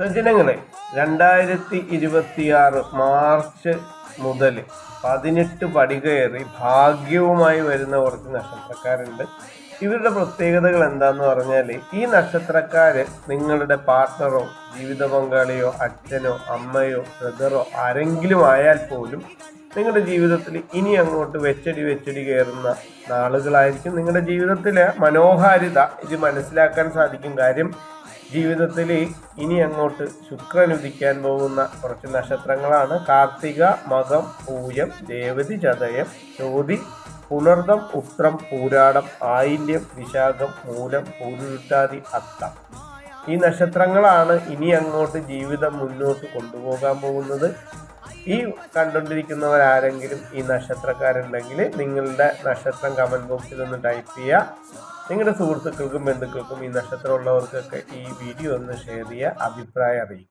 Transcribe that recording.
സജ്ജനങ്ങളെ രണ്ടായിരത്തി ഇരുപത്തിയാറ് മാർച്ച് മുതൽ പതിനെട്ട് പടി കയറി ഭാഗ്യവുമായി വരുന്ന കുറച്ച് നക്ഷത്രക്കാരുണ്ട്. ഇവരുടെ പ്രത്യേകതകൾ എന്താന്ന് പറഞ്ഞാൽ ഈ നക്ഷത്രക്കാർ നിങ്ങളുടെ പാർട്ട്ണറോ ജീവിത പങ്കാളിയോ അച്ഛനോ അമ്മയോ ബ്രദറോ ആരെങ്കിലും ആയാൽ പോലും നിങ്ങളുടെ ജീവിതത്തിൽ ഇനി അങ്ങോട്ട് വെച്ചടി വെച്ചടി കയറുന്ന നാളുകളായിരിക്കും നിങ്ങളുടെ ജീവിതത്തിലെ മനോഹാരിത ഇത് മനസ്സിലാക്കാൻ സാധിക്കും. കാര്യം ജീവിതത്തിൽ ഇനി അങ്ങോട്ട് ശുക്രൻ ഉദിക്കാൻ പോകുന്ന കുറച്ച് നക്ഷത്രങ്ങളാണ്. കാർത്തിക മകം പൂയം ദേവതി ചതയം ചോതി പുണർദം ഉത്രം പൂരാടം ആയില്യം വിശാഖം മൂലം പൂരുരുട്ടാതി അത്തം. ഈ നക്ഷത്രങ്ങളാണ് ഇനി അങ്ങോട്ട് ജീവിതം മുന്നോട്ട് കൊണ്ടുപോകാൻ പോകുന്നത്. ഈ കണ്ടുകൊണ്ടിരിക്കുന്നവരാരെങ്കിലും ഈ നക്ഷത്രക്കാരുണ്ടെങ്കിൽ നിങ്ങളുടെ നക്ഷത്രം കമന്റ് ബോക്സിൽ ഒന്ന് ടൈപ്പ് ചെയ്യുക. നിങ്ങളുടെ സുഹൃത്തുക്കൾക്കും ബന്ധുക്കൾക്കും ഈ നക്ഷത്രമുള്ളവർക്കൊക്കെ ഈ വീഡിയോ ഒന്ന് ഷെയർ ചെയ്യുക അഭിപ്രായം അറിയിക്കുക.